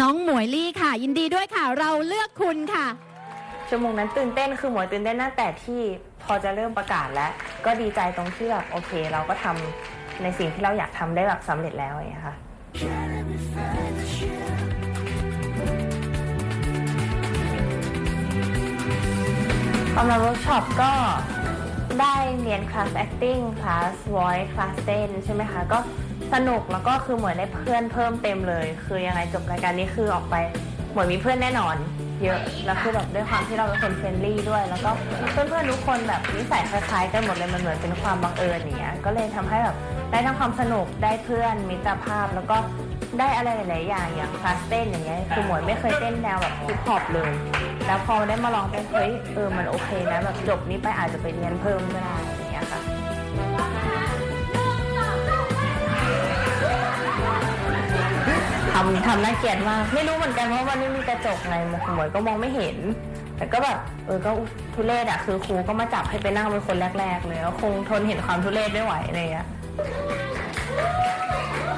น้องหมวยลี่ค่ะ ยินดีด้วยค่ะ เราเลือกคุณค่ะ ชั่วโมงนั้นตื่นเต้นคือหมวยตื่นเต้นตั้งแต่ที่พอจะเริ่มประกาศแล้ว ก็ดีใจตรงที่แบบโอเค เราก็ทำในสิ่งที่เราอยากทำได้แบบสำเร็จแล้วอย่างเงี้ยค่ะ ตอนมาเวิร์กช็อปก็ ได้เรียนคลาส acting คลาส voice คลาสเต้นใช่ไหมคะ ก็สนุกแล้วก็คือเหมือนได้เพื่อนเพิ่มเต็มเลย คือยังไงจบรายการนี้คือออกไปเหมือนมีเพื่อนแน่นอน เยอะ แล้วคือแบบด้วยความที่เราเป็นคนเฟรนลี่ด้วย แล้วก็เพื่อนๆทุกคนแบบนิสัยคล้ายๆกันหมดเลยมันเหมือนเป็นความบังเอิญอย่างเงี้ยก็เลยทำให้แบบ ได้ทั้งความสนุกได้เพื่อนมิตรภาพแล้วก็ได้อะไรหลายๆอย่างอย่างคลาสเต้นอย่างเงี้ยคือหมวยไม่เคยเต้นแนวแบบฮิปฮอปเลย แล้วพอได้มาลองเต้นเฮ้ยเออมันโอเคนะแบบจบนี้ไปอาจจะไปเรียนเพิ่มก็ได้อย่างเงี้ยค่ะ ทำทำน่าเกลียดมากไม่รู้เหมือนกันเพราะมันไม่มีกระจกไงหมวยก็มองไม่เห็น แต่ก็แบบเออก็ทุเรศอะคือครูก็มาจับให้ไปนั่งเป็นคนแรก ๆ เลยแล้วคงทนเห็นความทุเรศไม่ไหวอะไรเงี้ย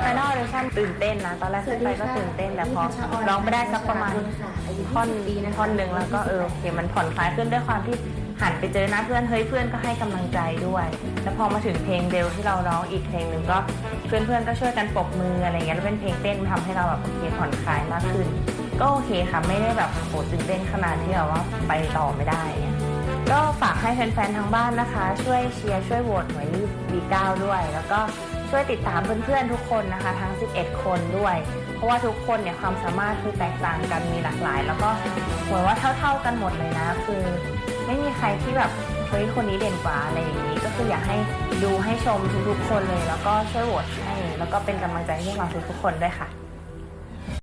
ไฟนอลออดิชั่นตื่นเต้นนะ ตอนแรกขึ้นไปก็ตื่นเต้นแต่พอร้องไปได้สักประมาณท่อนท่อนหนึ่งแล้วก็เออโอเคมันผ่อนคลายขึ้นด้วยความที่หันไปเจอหน้าเพื่อนเฮ้ยเพื่อนก็ให้กำลังใจด้วย แล้วพอมาถึงเพลงเดลที่เราร้องอีกเพลงหนึ่งก็เพื่อนๆก็ช่วยกันปรบมืออะไรเงี้ยแล้วเป็นเพลงเต้นทำให้เราแบบโอเคผ่อนคลายมากขึ้น ก็โอเคค่ะไม่ได้แบบโหตื่นเต้นขนาดที่แบบว่าไปต่อไม่ได้เงี้ย ก็ฝากให้แฟนๆ ทางบ้านนะคะ ช่วยเชียร์ช่วยโหวตหวยรีบบีเก้าด้วย แล้วก็ช่วยติดตามเพื่อนๆ ทุกคนนะคะ ทั้ง 11 คนด้วย เพราะว่าทุกคนเนี่ยความสามารถคือแตกต่างกันมีหลากหลาย แล้วก็หมือนว่าเท่า ๆกันหมดเลยนะ คือ ไม่มีใครที่แบบเฮ้ยคนนี้เด่นกว่าอะไรอย่างนี้ ก็คืออยากให้ดูให้ชมทุกๆ คนเลย แล้วก็ช่วยโหวตให้ แล้วก็เป็นกำลังใจให้พวกเราทุกๆ คนด้วยค่ะ